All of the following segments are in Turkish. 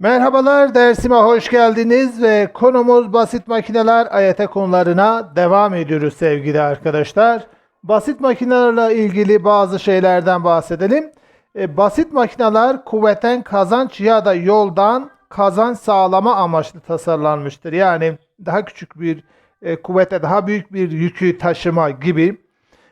Merhabalar dersime hoş geldiniz ve konumuz basit makineler AYT konularına devam ediyoruz sevgili arkadaşlar. Basit makinelerle ilgili bazı şeylerden bahsedelim. E, basit makineler kuvvetten kazanç ya da yoldan kazanç sağlama amaçlı tasarlanmıştır. Yani daha küçük bir e, kuvvete daha büyük bir yükü taşıma gibi.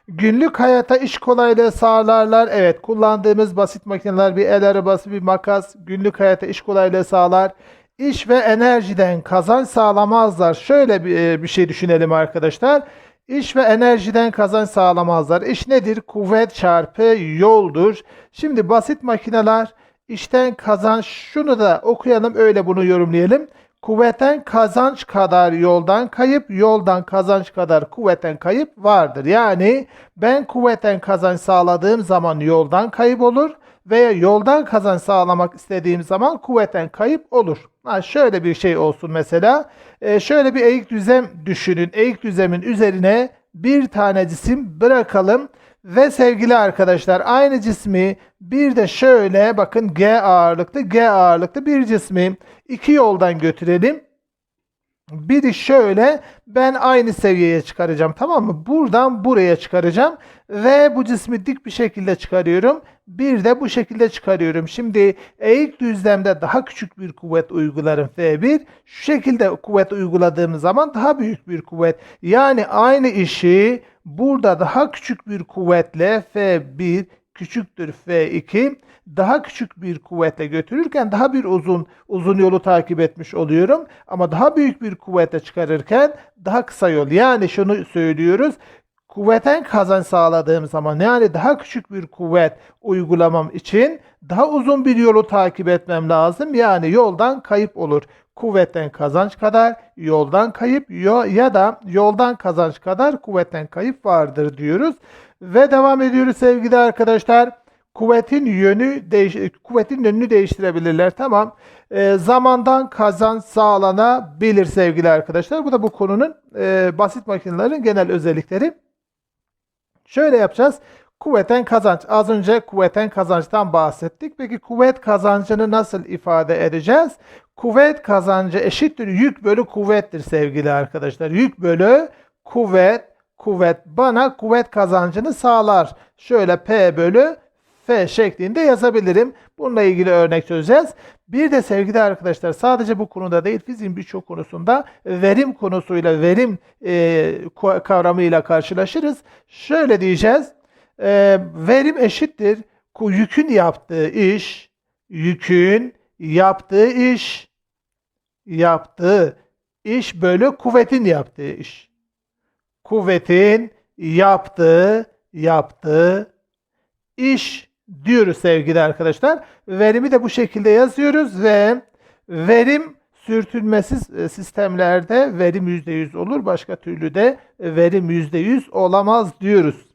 Günlük hayata iş kolaylığı sağlarlar. Evet, kullandığımız basit makineler bir el arabası, bir makas günlük hayata iş kolaylığı sağlar. İş ve enerjiden kazanç sağlamazlar. Şöyle bir, e, bir şey düşünelim arkadaşlar. İş ve enerjiden kazanç sağlamazlar. İş nedir? Kuvvet çarpı yoldur. Şimdi basit makineler işten kazanç şunu da okuyalım öyle bunu yorumlayalım. Kuvvetten kazanç kadar yoldan kayıp, yoldan kazanç kadar kuvvetten kayıp vardır. Yani ben kuvvetten kazanç sağladığım zaman yoldan kayıp olur veya yoldan kazanç sağlamak istediğim zaman kuvvetten kayıp olur. Ha, şöyle bir şey olsun mesela. Ee, şöyle bir eğik düzlem düşünün. Eğik düzlemin üzerine bir tane cisim bırakalım. Ve sevgili arkadaşlar aynı cismi bir de şöyle bakın G ağırlıklı G ağırlıklı bir cismi iki yoldan götürelim. Biri şöyle ben aynı seviyeye çıkaracağım tamam mı? Buradan buraya çıkaracağım ve bu cismi dik bir şekilde çıkarıyorum. Bir de bu şekilde çıkarıyorum. Şimdi eğik düzlemde daha küçük bir kuvvet uygularım F1. Şu şekilde kuvvet uyguladığım zaman daha büyük bir kuvvet. Yani aynı işi burada daha küçük bir kuvvetle F1 küçüktür F2 daha küçük bir kuvvete götürürken daha bir uzun uzun yolu takip etmiş oluyorum. Ama daha büyük bir kuvvete çıkarırken daha kısa yol. Yani şunu söylüyoruz. Kuvvetten kazanç sağladığım zaman yani daha küçük bir kuvvet uygulamam için daha uzun bir yolu takip etmem lazım. Yani yoldan kayıp olur. Kuvvetten kazanç kadar yoldan kayıp ya da yoldan kazanç kadar kuvvetten kayıp vardır diyoruz. Ve devam ediyoruz sevgili arkadaşlar. Kuvvetin yönü değiş kuvvetin yönünü değiştirebilirler. Tamam. E, zamandan kazanç sağlanabilir sevgili arkadaşlar. Bu da bu konunun e, basit makinelerin genel özellikleri. Şöyle yapacağız. Kuvveten kazanç. Az önce kuvveten kazançtan bahsettik. Peki kuvvet kazancını nasıl ifade edeceğiz? Kuvvet kazancı eşittir yük bölü kuvvettir sevgili arkadaşlar. Yük bölü kuvvet, kuvvet bana kuvvet kazancını sağlar. Şöyle P bölü F şeklinde yazabilirim. Bununla ilgili örnek çözeceğiz. Bir de sevgili arkadaşlar sadece bu konuda değil fiziğin birçok konusunda verim konusuyla verim e, kavramıyla karşılaşırız. Şöyle diyeceğiz. E, verim eşittir yükün yaptığı iş, yükün yaptığı iş, yaptığı iş bölü kuvvetin yaptığı iş. Kuvvetin yaptığı, yaptığı iş diyoruz sevgili arkadaşlar. Verimi de bu şekilde yazıyoruz ve verim sürtünmesiz e, sistemlerde verim %100 olur. Başka türlü de verim %100 olamaz diyoruz.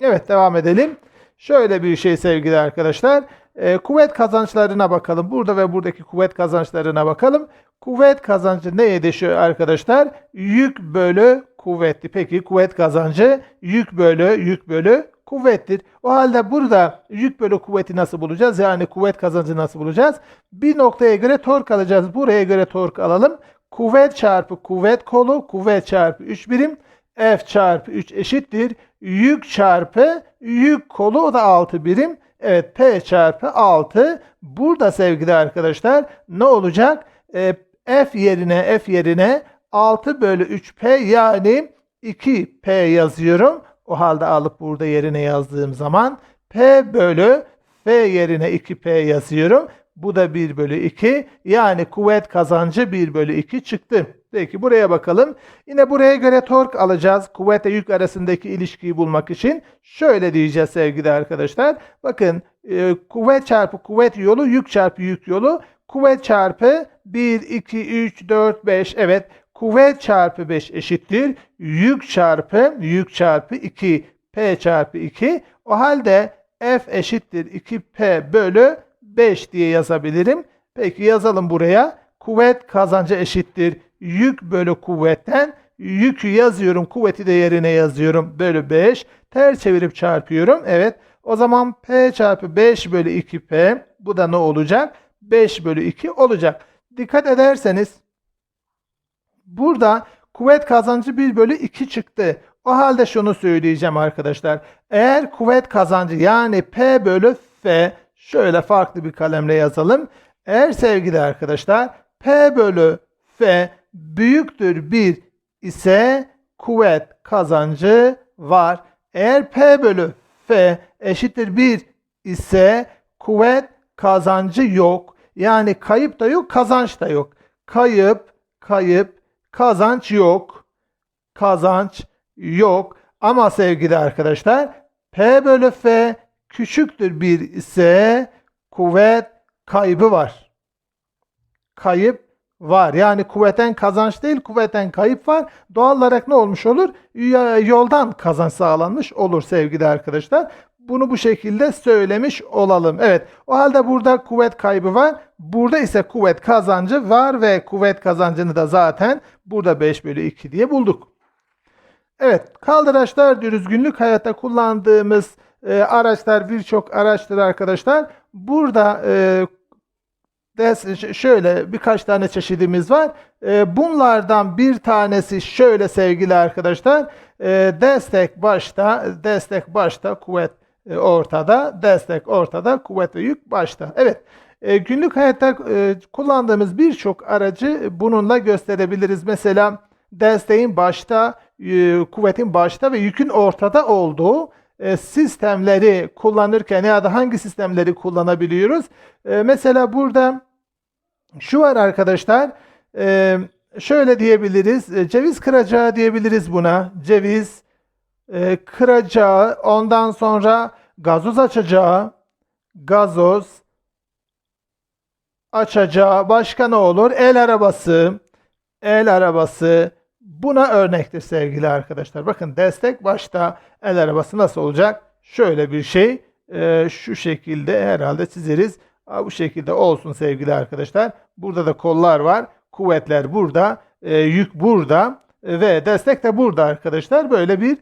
Evet devam edelim. Şöyle bir şey sevgili arkadaşlar. E, kuvvet kazançlarına bakalım. Burada ve buradaki kuvvet kazançlarına bakalım. Kuvvet kazancı neye değişiyor arkadaşlar? Yük bölü kuvvetli. Peki kuvvet kazancı yük bölü yük bölü kuvvettir. O halde burada yük bölü kuvveti nasıl bulacağız? Yani kuvvet kazancı nasıl bulacağız? Bir noktaya göre tork alacağız. Buraya göre tork alalım. Kuvvet çarpı kuvvet kolu, kuvvet çarpı 3 birim. F çarpı 3 eşittir. Yük çarpı yük kolu o da 6 birim. Evet P çarpı 6. Burada sevgili arkadaşlar ne olacak? E, F yerine F yerine 6 bölü 3P yani 2P yazıyorum. O halde alıp burada yerine yazdığım zaman P bölü F yerine 2P yazıyorum. Bu da 1 bölü 2. Yani kuvvet kazancı 1 bölü 2 çıktı. Peki buraya bakalım. Yine buraya göre tork alacağız. Kuvvetle yük arasındaki ilişkiyi bulmak için. Şöyle diyeceğiz sevgili arkadaşlar. Bakın e, kuvvet çarpı kuvvet yolu yük çarpı yük yolu. Kuvvet çarpı 1, 2, 3, 4, 5. Evet kuvvet çarpı 5 eşittir. Yük çarpı yük çarpı 2 P çarpı 2. O halde F eşittir 2P bölü 5 diye yazabilirim. Peki yazalım buraya. Kuvvet kazancı eşittir. Yük bölü kuvvetten yükü yazıyorum. Kuvveti de yerine yazıyorum. Bölü 5. Ters çevirip çarpıyorum. Evet. O zaman P çarpı 5 bölü 2P. Bu da ne olacak? 5 bölü 2 olacak. Dikkat ederseniz burada kuvvet kazancı 1 bölü 2 çıktı. O halde şunu söyleyeceğim arkadaşlar. Eğer kuvvet kazancı yani P bölü F şöyle farklı bir kalemle yazalım. Eğer sevgili arkadaşlar P bölü F büyüktür 1 ise kuvvet kazancı var. Eğer P bölü F eşittir 1 ise kuvvet kazancı yok. Yani kayıp da yok, kazanç da yok. Kayıp, kayıp, kazanç yok. Kazanç yok. Ama sevgili arkadaşlar P bölü F küçüktür 1 ise kuvvet kaybı var. Kayıp var. Yani kuvveten kazanç değil kuvveten kayıp var. Doğal olarak ne olmuş olur? Yoldan kazanç sağlanmış olur sevgili arkadaşlar. Bunu bu şekilde söylemiş olalım. Evet. O halde burada kuvvet kaybı var. Burada ise kuvvet kazancı var ve kuvvet kazancını da zaten burada 5 bölü 2 diye bulduk. Evet, kaldıraçlar diyoruz. Günlük hayatta kullandığımız e, araçlar birçok araçtır arkadaşlar. Burada e, şöyle birkaç tane çeşidimiz var. E, bunlardan bir tanesi şöyle sevgili arkadaşlar. E, destek başta, destek başta, kuvvet e, ortada, destek ortada, kuvvet ve yük başta. Evet. E, günlük hayatta e, kullandığımız birçok aracı bununla gösterebiliriz. Mesela desteğin başta, kuvvetin başta ve yükün ortada olduğu sistemleri kullanırken ya da hangi sistemleri kullanabiliyoruz? Mesela burada şu var arkadaşlar. şöyle diyebiliriz. ceviz kıracağı diyebiliriz buna. Ceviz e, kıracağı, ondan sonra gazoz açacağı, gazoz açacağı, başka ne olur? El arabası, el arabası. Buna örnektir sevgili arkadaşlar. Bakın destek başta el arabası nasıl olacak? Şöyle bir şey. e, şu şekilde herhalde çizeriz. Bu şekilde olsun sevgili arkadaşlar. Burada da kollar var. Kuvvetler burada. e, yük burada. e, ve destek de burada arkadaşlar. Böyle bir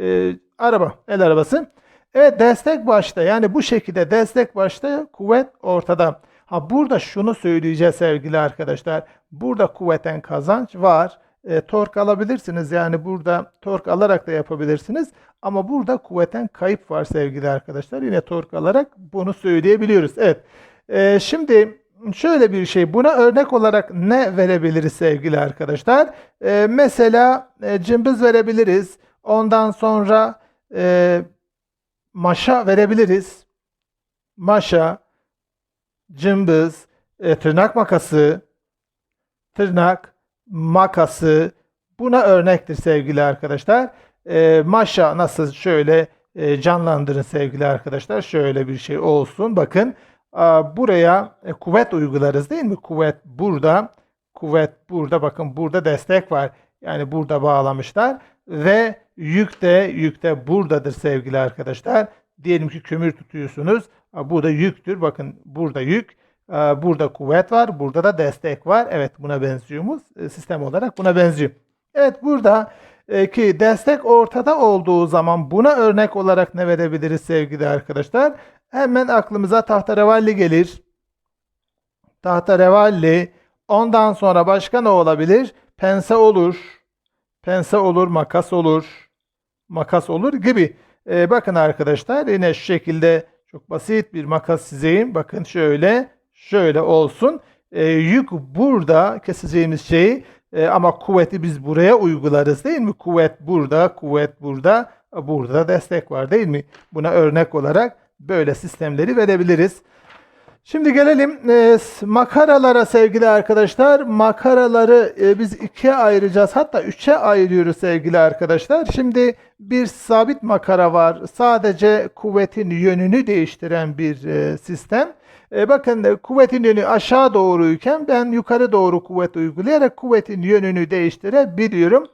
e, araba. El arabası. Evet destek başta. Yani bu şekilde destek başta kuvvet ortada. Ha burada şunu söyleyeceğiz sevgili arkadaşlar. Burada kuvveten kazanç var. E, tork alabilirsiniz. Yani burada tork alarak da yapabilirsiniz. Ama burada kuvveten kayıp var sevgili arkadaşlar. Yine tork alarak bunu söyleyebiliyoruz. Evet. E, şimdi şöyle bir şey. Buna örnek olarak ne verebiliriz sevgili arkadaşlar? E, mesela e, cımbız verebiliriz. Ondan sonra e, maşa verebiliriz. Maşa, cımbız, e, tırnak makası, tırnak makası buna örnektir sevgili arkadaşlar. E, maşa nasıl şöyle e, canlandırın sevgili arkadaşlar. Şöyle bir şey olsun. Bakın a, buraya e, kuvvet uygularız değil mi? Kuvvet burada. Kuvvet burada. Bakın burada destek var. Yani burada bağlamışlar. Ve yük de yük de buradadır sevgili arkadaşlar. Diyelim ki kömür tutuyorsunuz. Bu da yüktür. Bakın burada yük. a, Burada kuvvet var. Burada da destek var. Evet buna benziyoruz. E, Sistem olarak buna benziyor. Evet burada e, ki destek ortada olduğu zaman buna örnek olarak ne verebiliriz sevgili arkadaşlar? Hemen aklımıza tahterevalli gelir. Tahterevalli. Ondan sonra başka ne olabilir? Pense olur. Pense olur, makas olur. Makas olur gibi. E, bakın arkadaşlar yine şu şekilde çok basit bir makas çizeyim. Bakın şöyle, şöyle olsun. E, yük burada keseceğimiz şey e, ama kuvveti biz buraya uygularız değil mi? Kuvvet burada, kuvvet burada, burada da destek var değil mi? Buna örnek olarak böyle sistemleri verebiliriz. Şimdi gelelim e, makaralara sevgili arkadaşlar. Makaraları e, biz ikiye ayıracağız. Hatta üçe ayırıyoruz sevgili arkadaşlar. Şimdi bir sabit makara var. Sadece kuvvetin yönünü değiştiren bir e, sistem. E, bakın e, kuvvetin yönü aşağı doğruyken ben yukarı doğru kuvvet uygulayarak kuvvetin yönünü değiştirebiliyorum.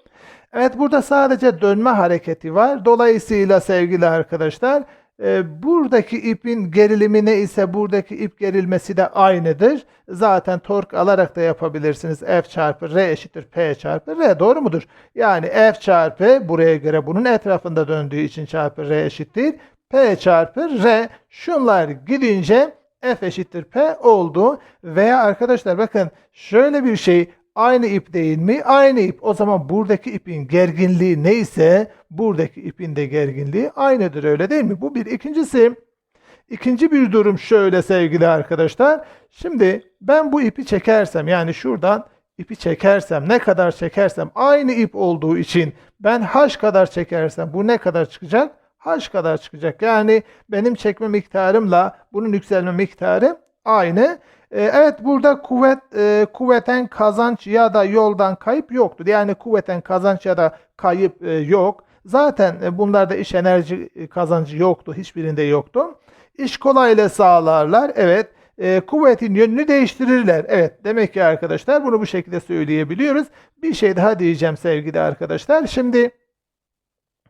Evet burada sadece dönme hareketi var. Dolayısıyla sevgili arkadaşlar e, buradaki ipin gerilimi ne ise buradaki ip gerilmesi de aynıdır. Zaten tork alarak da yapabilirsiniz. F çarpı R eşittir P çarpı R doğru mudur? Yani F çarpı buraya göre bunun etrafında döndüğü için çarpı R eşittir. P çarpı R şunlar gidince F eşittir P oldu. Veya arkadaşlar bakın şöyle bir şey aynı ip değil mi? Aynı ip. O zaman buradaki ipin gerginliği neyse buradaki ipin de gerginliği aynıdır öyle değil mi? Bu bir. İkincisi İkinci bir durum şöyle sevgili arkadaşlar. Şimdi ben bu ipi çekersem yani şuradan ipi çekersem ne kadar çekersem aynı ip olduğu için ben h kadar çekersem bu ne kadar çıkacak? H kadar çıkacak. Yani benim çekme miktarımla bunun yükselme miktarı aynı. Ee, evet burada kuvvet e, kuvveten kazanç ya da yoldan kayıp yoktur. Yani kuvveten kazanç ya da kayıp e, yok. Zaten e, bunlarda iş enerji kazancı yoktu. Hiçbirinde yoktu. İş kolayla sağlarlar. Evet. Kuvvetin yönünü değiştirirler. Evet. Demek ki arkadaşlar bunu bu şekilde söyleyebiliyoruz. Bir şey daha diyeceğim sevgili arkadaşlar. Şimdi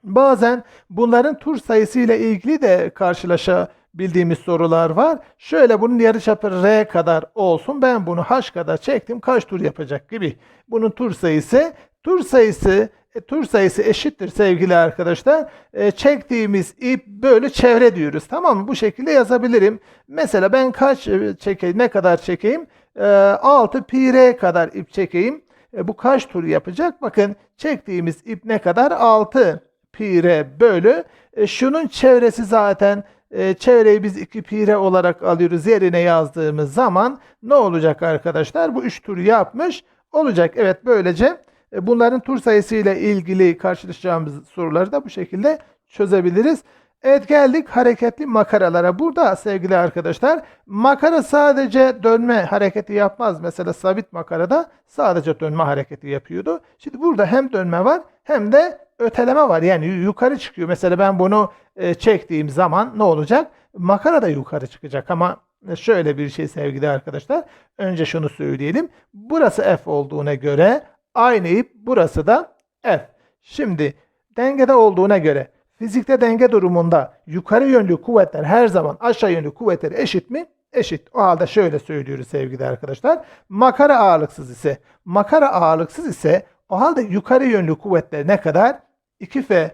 bazen bunların tur sayısı ile ilgili de karşılaşabildiğimiz sorular var. Şöyle bunun yarıçapı R kadar olsun. Ben bunu H kadar çektim. Kaç tur yapacak gibi. Bunun tur sayısı. Tur sayısı e, tur sayısı eşittir sevgili arkadaşlar. E, çektiğimiz ip böyle çevre diyoruz. Tamam mı? Bu şekilde yazabilirim. Mesela ben kaç e, çekeyim, ne kadar çekeyim? E, 6 pi r kadar ip çekeyim. E, bu kaç tur yapacak? Bakın çektiğimiz ip ne kadar? 6 pi r bölü. E, şunun çevresi zaten e, çevreyi biz 2 pi r olarak alıyoruz. Yerine yazdığımız zaman ne olacak arkadaşlar? Bu 3 tur yapmış olacak. Evet böylece e, bunların tur sayısı ile ilgili karşılaşacağımız soruları da bu şekilde çözebiliriz. Evet geldik hareketli makaralara. Burada sevgili arkadaşlar makara sadece dönme hareketi yapmaz. Mesela sabit makarada sadece dönme hareketi yapıyordu. Şimdi burada hem dönme var hem de öteleme var. Yani yukarı çıkıyor. Mesela ben bunu e, çektiğim zaman ne olacak? Makara da yukarı çıkacak ama şöyle bir şey sevgili arkadaşlar. Önce şunu söyleyelim. Burası F olduğuna göre Aynı ip burası da F. Şimdi dengede olduğuna göre fizikte denge durumunda yukarı yönlü kuvvetler her zaman aşağı yönlü kuvvetleri eşit mi? Eşit. O halde şöyle söylüyoruz sevgili arkadaşlar. Makara ağırlıksız ise makara ağırlıksız ise o halde yukarı yönlü kuvvetler ne kadar? 2F.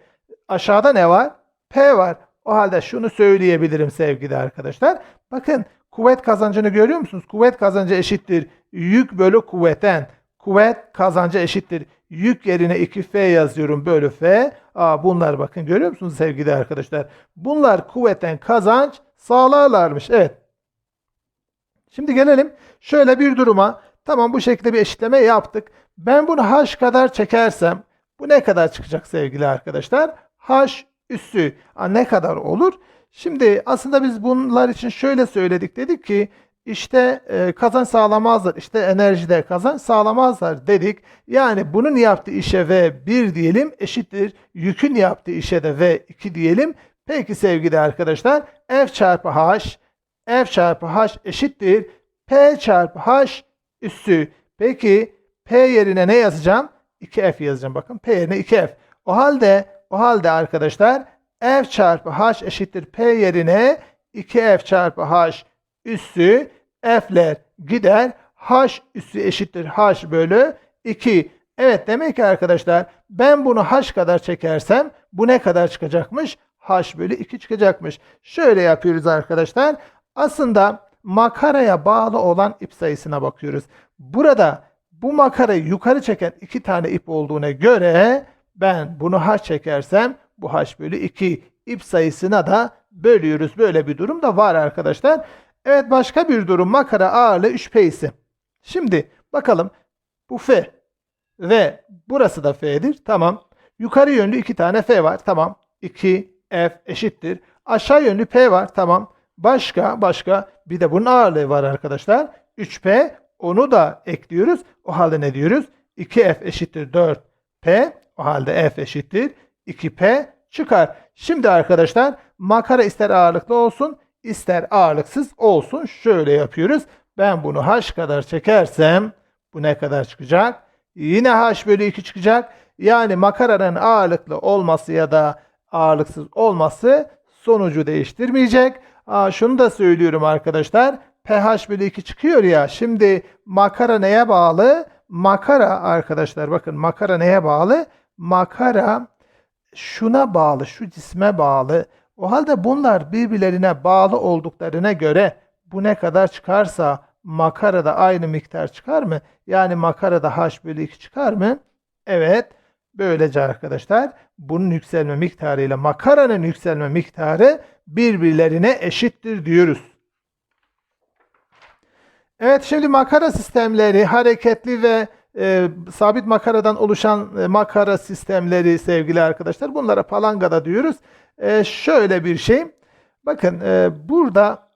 Aşağıda ne var? P var. O halde şunu söyleyebilirim sevgili arkadaşlar. Bakın kuvvet kazancını görüyor musunuz? Kuvvet kazancı eşittir. Yük bölü kuvveten. Kuvvet kazancı eşittir. Yük yerine 2F yazıyorum bölü F. Aa, bunlar bakın görüyor musunuz sevgili arkadaşlar? Bunlar kuvvetten kazanç sağlarlarmış. Evet. Şimdi gelelim şöyle bir duruma. Tamam bu şekilde bir eşitleme yaptık. Ben bunu H kadar çekersem bu ne kadar çıkacak sevgili arkadaşlar? H üssü ne kadar olur? Şimdi aslında biz bunlar için şöyle söyledik. Dedik ki işte e, kazanç sağlamazlar. İşte enerjide kazanç sağlamazlar dedik. Yani bunun yaptığı işe V1 diyelim eşittir. Yükün yaptığı işe de V2 diyelim. Peki sevgili arkadaşlar F çarpı H F çarpı H eşittir. P çarpı H üssü. Peki P yerine ne yazacağım? 2F yazacağım. Bakın P yerine 2F. O halde o halde arkadaşlar F çarpı H eşittir P yerine 2F çarpı H üssü f'ler gider. h üssü eşittir h bölü 2. Evet demek ki arkadaşlar ben bunu h kadar çekersem bu ne kadar çıkacakmış? h bölü 2 çıkacakmış. Şöyle yapıyoruz arkadaşlar. Aslında makaraya bağlı olan ip sayısına bakıyoruz. Burada bu makarayı yukarı çeken iki tane ip olduğuna göre ben bunu h çekersem bu h bölü 2 ip sayısına da bölüyoruz. Böyle bir durum da var arkadaşlar. Evet başka bir durum makara ağırlığı 3P ise. Şimdi bakalım bu F ve burası da F'dir. Tamam. Yukarı yönlü iki tane F var. Tamam. 2 F eşittir. Aşağı yönlü P var. Tamam. Başka başka bir de bunun ağırlığı var arkadaşlar. 3P onu da ekliyoruz. O halde ne diyoruz? 2F eşittir 4P. O halde F eşittir 2P çıkar. Şimdi arkadaşlar makara ister ağırlıklı olsun ister ağırlıksız olsun. Şöyle yapıyoruz. Ben bunu h kadar çekersem bu ne kadar çıkacak? Yine h bölü 2 çıkacak. Yani makaranın ağırlıklı olması ya da ağırlıksız olması sonucu değiştirmeyecek. Aa, şunu da söylüyorum arkadaşlar. pH bölü 2 çıkıyor ya. Şimdi makara neye bağlı? Makara arkadaşlar bakın makara neye bağlı? Makara şuna bağlı, şu cisme bağlı. O halde bunlar birbirlerine bağlı olduklarına göre bu ne kadar çıkarsa makara da aynı miktar çıkar mı? Yani makara da h bölü 2 çıkar mı? Evet. Böylece arkadaşlar bunun yükselme miktarı ile makaranın yükselme miktarı birbirlerine eşittir diyoruz. Evet şimdi makara sistemleri hareketli ve e, sabit makaradan oluşan e, makara sistemleri sevgili arkadaşlar bunlara palangada diyoruz. E, şöyle bir şey. Bakın e, burada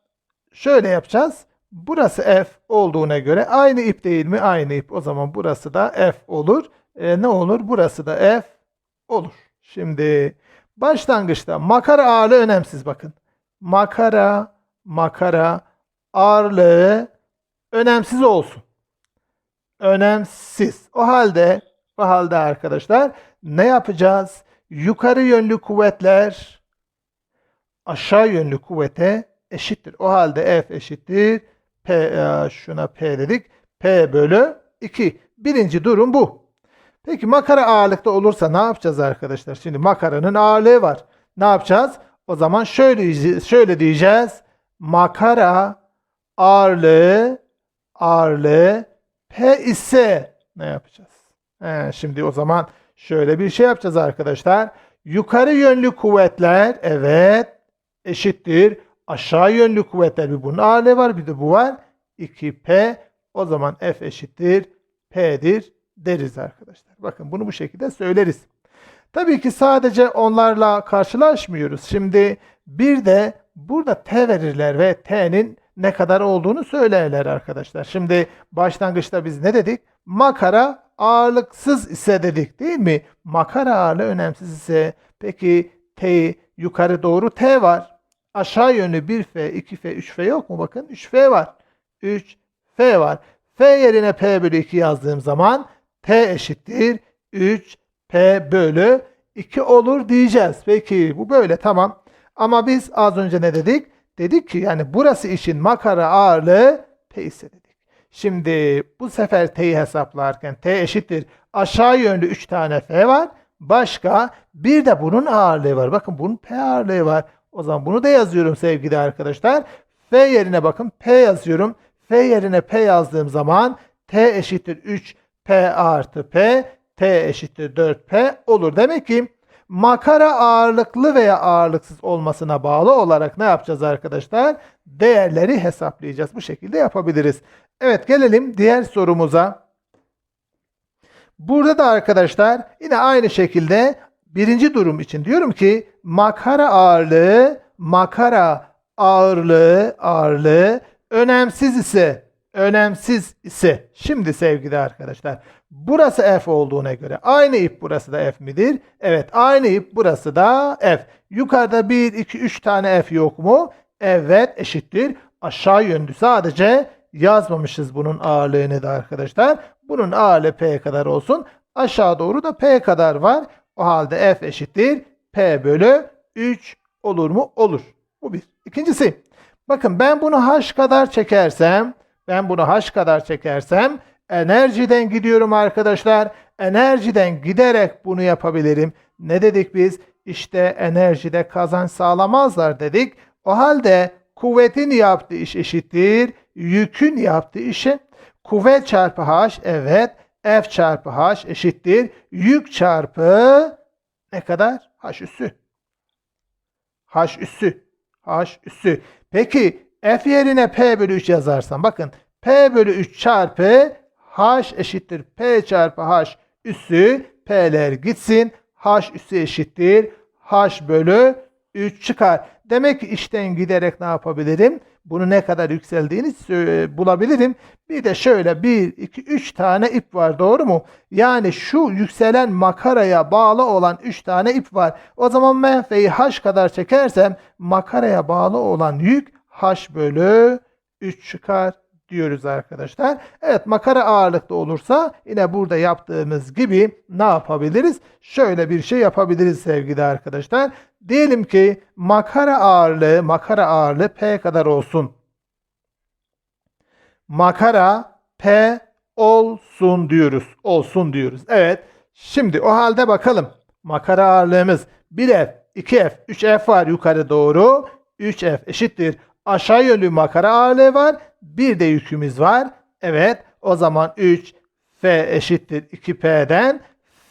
şöyle yapacağız. Burası F olduğuna göre aynı ip değil mi? Aynı ip. O zaman burası da F olur. E, ne olur? Burası da F olur. Şimdi başlangıçta makara ağırlığı önemsiz bakın. Makara, makara ağırlığı önemsiz olsun. Önemsiz. O halde o halde arkadaşlar ne yapacağız? Yukarı yönlü kuvvetler aşağı yönlü kuvvete eşittir. O halde F eşittir. P e, şuna P dedik. P bölü 2. Birinci durum bu. Peki makara ağırlıkta olursa ne yapacağız arkadaşlar? Şimdi makaranın ağırlığı var. Ne yapacağız? O zaman şöyle şöyle diyeceğiz. Makara ağırlığı ağırlığı P ise ne yapacağız? He, şimdi o zaman şöyle bir şey yapacağız arkadaşlar. Yukarı yönlü kuvvetler evet eşittir. Aşağı yönlü kuvvetler bir bunun ağırlığı var bir de bu var. 2P o zaman F eşittir P'dir deriz arkadaşlar. Bakın bunu bu şekilde söyleriz. Tabii ki sadece onlarla karşılaşmıyoruz. Şimdi bir de burada T verirler ve T'nin ne kadar olduğunu söylerler arkadaşlar. Şimdi başlangıçta biz ne dedik? Makara ağırlıksız ise dedik değil mi? Makara ağırlığı önemsiz ise peki T yukarı doğru T var. Aşağı yönlü 1F, 2F, 3F yok mu? Bakın 3F var. 3F var. F yerine P bölü 2 yazdığım zaman T eşittir 3P bölü 2 olur diyeceğiz. Peki bu böyle tamam. Ama biz az önce ne dedik? Dedik ki yani burası için makara ağırlığı ise dedik. Şimdi bu sefer T'yi hesaplarken T eşittir. Aşağı yönlü 3 tane F var. Başka bir de bunun ağırlığı var. Bakın bunun P ağırlığı var. O zaman bunu da yazıyorum sevgili arkadaşlar. F yerine bakın P yazıyorum. F yerine P yazdığım zaman T eşittir 3 P artı P. T eşittir 4P olur. Demek ki makara ağırlıklı veya ağırlıksız olmasına bağlı olarak ne yapacağız arkadaşlar? Değerleri hesaplayacağız. Bu şekilde yapabiliriz. Evet gelelim diğer sorumuza. Burada da arkadaşlar yine aynı şekilde birinci durum için diyorum ki makara ağırlığı makara ağırlığı ağırlığı önemsiz ise önemsiz ise şimdi sevgili arkadaşlar burası F olduğuna göre aynı ip burası da F midir? Evet aynı ip burası da F. Yukarıda 1, 2, 3 tane F yok mu? Evet eşittir. Aşağı yönlü sadece yazmamışız bunun ağırlığını da arkadaşlar. Bunun ağırlığı P kadar olsun. Aşağı doğru da P kadar var. O halde F eşittir. P bölü 3 olur mu? Olur. Bu bir. İkincisi. Bakın ben bunu H kadar çekersem ben bunu H kadar çekersem enerjiden gidiyorum arkadaşlar. Enerjiden giderek bunu yapabilirim. Ne dedik biz? İşte enerjide kazanç sağlamazlar dedik. O halde kuvvetin yaptığı iş eşittir. Yükün yaptığı işe kuvvet çarpı H evet F çarpı H eşittir. Yük çarpı ne kadar? H üssü. H üssü. H üssü. Peki F yerine P bölü 3 yazarsam bakın P bölü 3 çarpı H eşittir P çarpı H üssü P'ler gitsin. H üssü eşittir. H bölü 3 çıkar. Demek ki işten giderek ne yapabilirim? Bunu ne kadar yükseldiğini bulabilirim. Bir de şöyle 1, 2, 3 tane ip var doğru mu? Yani şu yükselen makaraya bağlı olan 3 tane ip var. O zaman menfeyi H kadar çekersem makaraya bağlı olan yük H bölü 3 çıkar diyoruz arkadaşlar. Evet makara ağırlıkta olursa yine burada yaptığımız gibi ne yapabiliriz? Şöyle bir şey yapabiliriz sevgili arkadaşlar. Diyelim ki makara ağırlığı makara ağırlığı P kadar olsun. Makara P olsun diyoruz. Olsun diyoruz. Evet. Şimdi o halde bakalım. Makara ağırlığımız 1F, 2F, 3F var yukarı doğru. 3F eşittir Aşağı yönlü makara ağırlığı var. Bir de yükümüz var. Evet o zaman 3 F eşittir 2P'den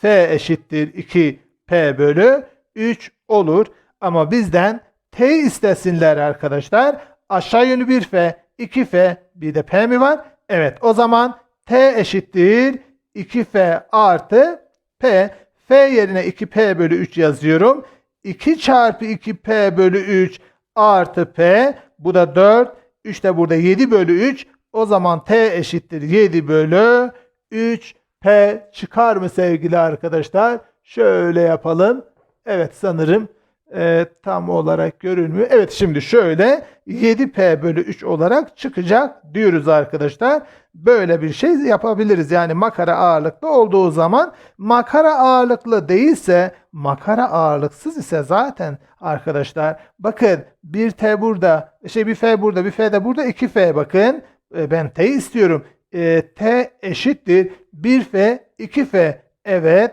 F eşittir 2P bölü 3 olur. Ama bizden T istesinler arkadaşlar. Aşağı yönlü 1F, 2F, bir de P mi var? Evet o zaman T eşittir 2F artı P. F yerine 2P bölü 3 yazıyorum. 2 çarpı 2P bölü 3 artı P. Bu da 4. 3 de burada 7 bölü 3. O zaman T eşittir 7 bölü 3 P çıkar mı sevgili arkadaşlar? Şöyle yapalım. Evet sanırım e, tam olarak görünmüyor. Evet şimdi şöyle 7P bölü 3 olarak çıkacak diyoruz arkadaşlar. Böyle bir şey yapabiliriz. Yani makara ağırlıklı olduğu zaman makara ağırlıklı değilse makara ağırlıksız ise zaten arkadaşlar bakın bir T burada şey bir F burada bir F de burada 2F bakın E, ben T istiyorum. E, T eşittir 1F 2F evet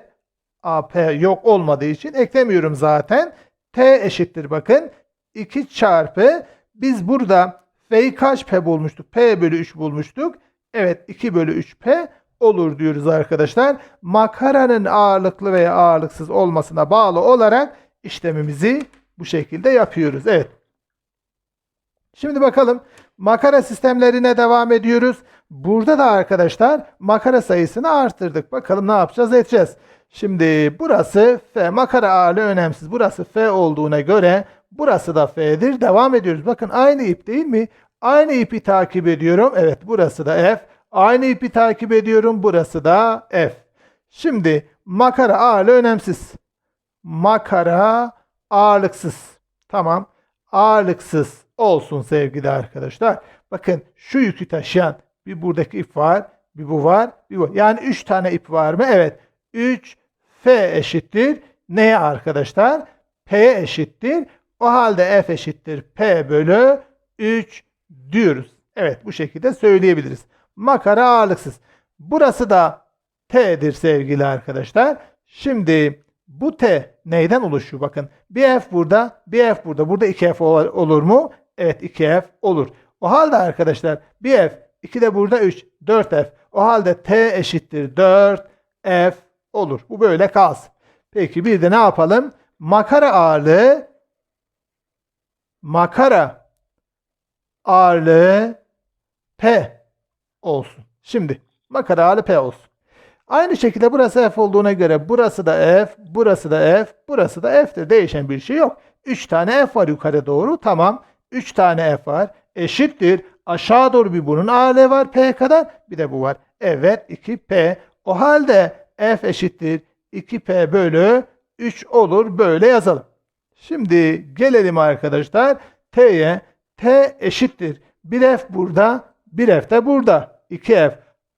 AP yok olmadığı için eklemiyorum zaten. T eşittir bakın 2 çarpı biz burada F'yi kaç P bulmuştuk? P bölü 3 bulmuştuk. Evet 2 bölü 3 P olur diyoruz arkadaşlar. Makaranın ağırlıklı veya ağırlıksız olmasına bağlı olarak işlemimizi bu şekilde yapıyoruz. Evet. Şimdi bakalım makara sistemlerine devam ediyoruz. Burada da arkadaşlar makara sayısını arttırdık. Bakalım ne yapacağız edeceğiz. Şimdi burası F makara ağırlığı önemsiz. Burası F olduğuna göre burası da F'dir. Devam ediyoruz. Bakın aynı ip değil mi? Aynı ipi takip ediyorum. Evet burası da F. Aynı ipi takip ediyorum. Burası da F. Şimdi makara ağırlığı önemsiz. Makara ağırlıksız. Tamam. Ağırlıksız olsun sevgili arkadaşlar. Bakın şu yükü taşıyan bir buradaki ip var. Bir bu var. Bir bu. Yani 3 tane ip var mı? Evet. 3 F eşittir. Neye arkadaşlar? P eşittir. O halde F eşittir P bölü 3 diyoruz. Evet bu şekilde söyleyebiliriz. Makara ağırlıksız. Burası da T'dir sevgili arkadaşlar. Şimdi bu T neyden oluşuyor? Bakın bir F burada, bir F burada. Burada 2F ol- olur mu? Evet 2F olur. O halde arkadaşlar bir F, 2 de burada 3, 4F. O halde T eşittir 4F olur. Bu böyle kalsın. Peki bir de ne yapalım? Makara ağırlığı makara ağırlığı P olsun. Şimdi makara ağırlığı P olsun. Aynı şekilde burası F olduğuna göre burası da F, burası da F, burası da F'tir. Değişen bir şey yok. 3 tane F var yukarı doğru. Tamam. 3 tane F var. Eşittir. Aşağı doğru bir bunun ağırlığı var P kadar. Bir de bu var. Evet 2P. O halde F eşittir 2P bölü 3 olur. Böyle yazalım. Şimdi gelelim arkadaşlar T'ye. T eşittir. 1F burada, 1F de burada. 2F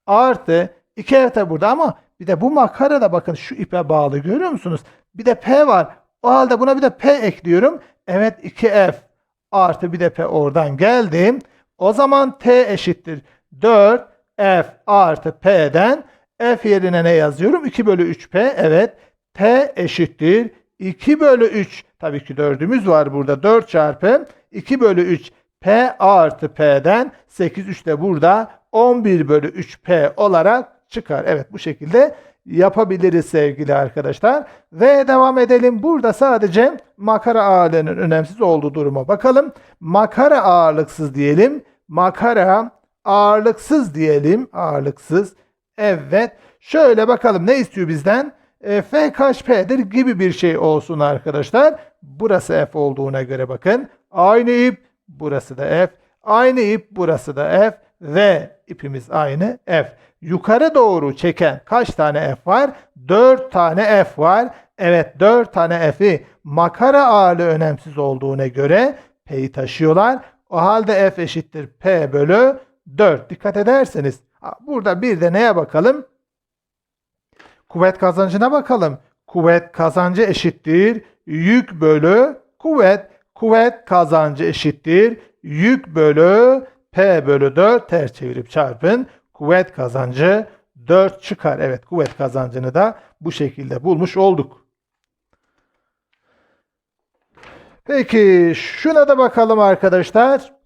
artı 2F de burada ama bir de bu makarada bakın şu ipe bağlı görüyor musunuz? Bir de P var. O halde buna bir de P ekliyorum. Evet 2F artı bir de P oradan geldim. O zaman T eşittir 4F artı P'den F yerine ne yazıyorum? 2 bölü 3P. Evet. T eşittir 2 bölü 3. Tabii ki dördümüz var burada. 4 çarpı 2 bölü 3 P artı P'den 8 3 de burada 11 bölü 3 P olarak çıkar. Evet bu şekilde yapabiliriz sevgili arkadaşlar. Ve devam edelim. Burada sadece makara ağırlığının önemsiz olduğu duruma bakalım. Makara ağırlıksız diyelim. Makara ağırlıksız diyelim. Ağırlıksız. Evet. Şöyle bakalım ne istiyor bizden? E, F kaç P'dir gibi bir şey olsun arkadaşlar. Burası F olduğuna göre bakın. Aynı ip burası da F. Aynı ip burası da F. Ve ipimiz aynı F. Yukarı doğru çeken kaç tane F var? 4 tane F var. Evet 4 tane F'i makara ağırlığı önemsiz olduğuna göre P'yi taşıyorlar. O halde F eşittir P bölü 4. Dikkat ederseniz burada bir de neye bakalım? Kuvvet kazancına bakalım. Kuvvet kazancı eşittir. Yük bölü kuvvet. Kuvvet kazancı eşittir. Yük bölü P bölü 4 ters çevirip çarpın. Kuvvet kazancı 4 çıkar. Evet kuvvet kazancını da bu şekilde bulmuş olduk. Peki şuna da bakalım arkadaşlar.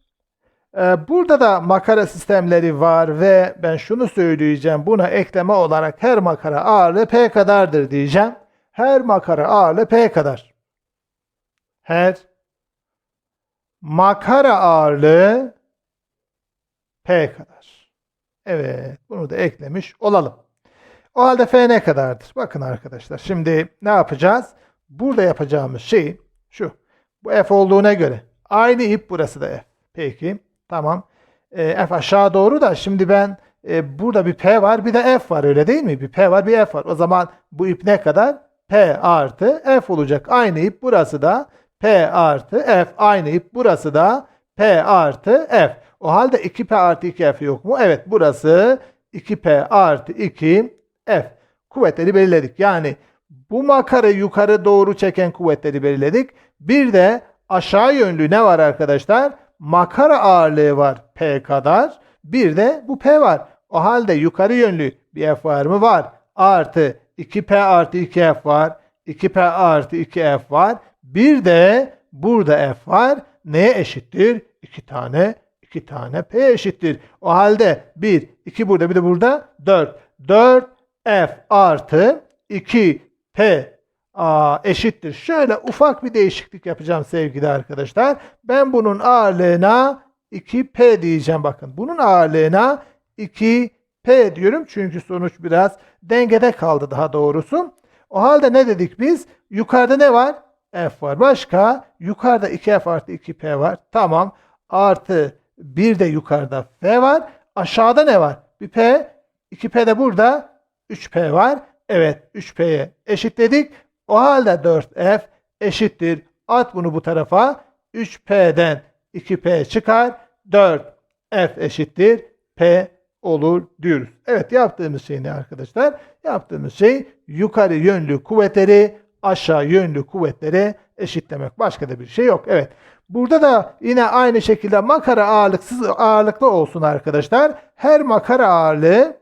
Ee, burada da makara sistemleri var ve ben şunu söyleyeceğim. Buna ekleme olarak her makara ağırlığı P kadardır diyeceğim. Her makara ağırlığı P kadar. Her makara ağırlığı P kadar. Evet, bunu da eklemiş olalım. O halde F ne kadardır? Bakın arkadaşlar, şimdi ne yapacağız? Burada yapacağımız şey şu. Bu F olduğuna göre aynı ip burası da F. Peki, tamam. E, F aşağı doğru da şimdi ben e, burada bir P var, bir de F var öyle değil mi? Bir P var, bir F var. O zaman bu ip ne kadar? P artı F olacak. Aynı ip burası da P artı F. Aynı ip burası da P artı F. O halde 2P artı 2F yok mu? Evet burası 2P artı 2F. Kuvvetleri belirledik. Yani bu makara yukarı doğru çeken kuvvetleri belirledik. Bir de aşağı yönlü ne var arkadaşlar? Makara ağırlığı var P kadar. Bir de bu P var. O halde yukarı yönlü bir F var mı? Var. Artı 2P artı 2F var. 2P artı 2F var. Bir de burada F var. Neye eşittir? 2 tane 2 tane P eşittir. O halde 1, 2 burada bir de burada 4. 4 F artı 2 P a, eşittir. Şöyle ufak bir değişiklik yapacağım sevgili arkadaşlar. Ben bunun ağırlığına 2P diyeceğim bakın. Bunun ağırlığına 2P diyorum. Çünkü sonuç biraz dengede kaldı daha doğrusu. O halde ne dedik biz? Yukarıda ne var? F var. Başka? Yukarıda 2F artı 2P var. Tamam. Artı bir de yukarıda F var. Aşağıda ne var? Bir P. 2P de burada. 3P var. Evet 3P'ye eşitledik. O halde 4F eşittir. At bunu bu tarafa. 3P'den 2P çıkar. 4F eşittir. P olur diyoruz. Evet yaptığımız şey ne arkadaşlar? Yaptığımız şey yukarı yönlü kuvvetleri aşağı yönlü kuvvetlere eşitlemek. Başka da bir şey yok. Evet. Burada da yine aynı şekilde makara ağırlıksız ağırlıklı olsun arkadaşlar. Her makara ağırlığı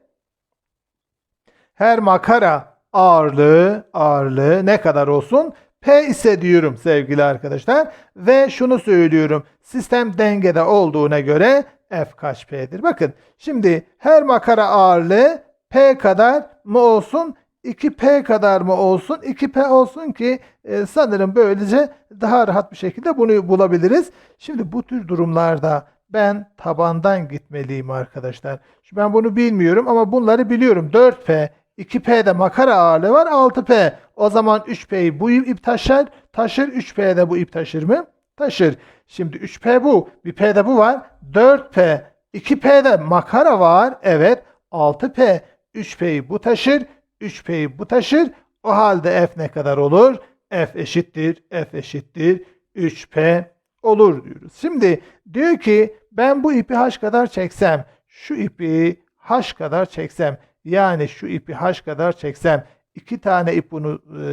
her makara ağırlığı ağırlığı ne kadar olsun? P ise diyorum sevgili arkadaşlar. Ve şunu söylüyorum. Sistem dengede olduğuna göre F kaç P'dir? Bakın şimdi her makara ağırlığı P kadar mı olsun? 2P kadar mı olsun? 2P olsun ki e, sanırım böylece daha rahat bir şekilde bunu bulabiliriz. Şimdi bu tür durumlarda ben tabandan gitmeliyim arkadaşlar. Şimdi ben bunu bilmiyorum ama bunları biliyorum. 4P, 2P'de makara ağırlığı var 6P. O zaman 3P'yi bu ip taşır. Taşır 3P'de bu ip taşır mı? Taşır. Şimdi 3P bu. Bir P'de bu var. 4P. 2P'de makara var. Evet. 6P. 3P'yi bu taşır. 3P'yi bu taşır. O halde F ne kadar olur? F eşittir. F eşittir. 3P olur diyoruz. Şimdi diyor ki ben bu ipi H kadar çeksem. Şu ipi H kadar çeksem. Yani şu ipi H kadar çeksem. iki tane ip bunu e,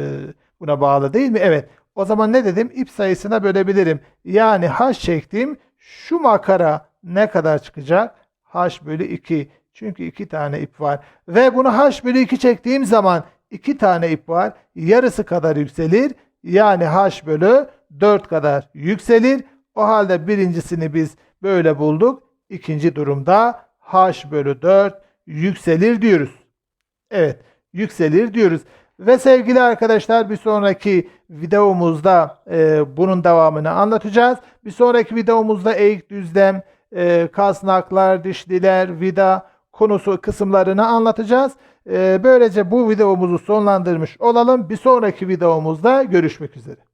buna bağlı değil mi? Evet. O zaman ne dedim? İp sayısına bölebilirim. Yani H çektim. Şu makara ne kadar çıkacak? H bölü 2. Çünkü iki tane ip var. Ve bunu H bölü 2 çektiğim zaman iki tane ip var. Yarısı kadar yükselir. Yani H bölü 4 kadar yükselir. O halde birincisini biz böyle bulduk. İkinci durumda H bölü 4 yükselir diyoruz. Evet yükselir diyoruz. Ve sevgili arkadaşlar bir sonraki videomuzda e, bunun devamını anlatacağız. Bir sonraki videomuzda eğik düzlem, e, kasnaklar, dişliler, vida konusu kısımlarını anlatacağız. E, böylece bu videomuzu sonlandırmış olalım. Bir sonraki videomuzda görüşmek üzere.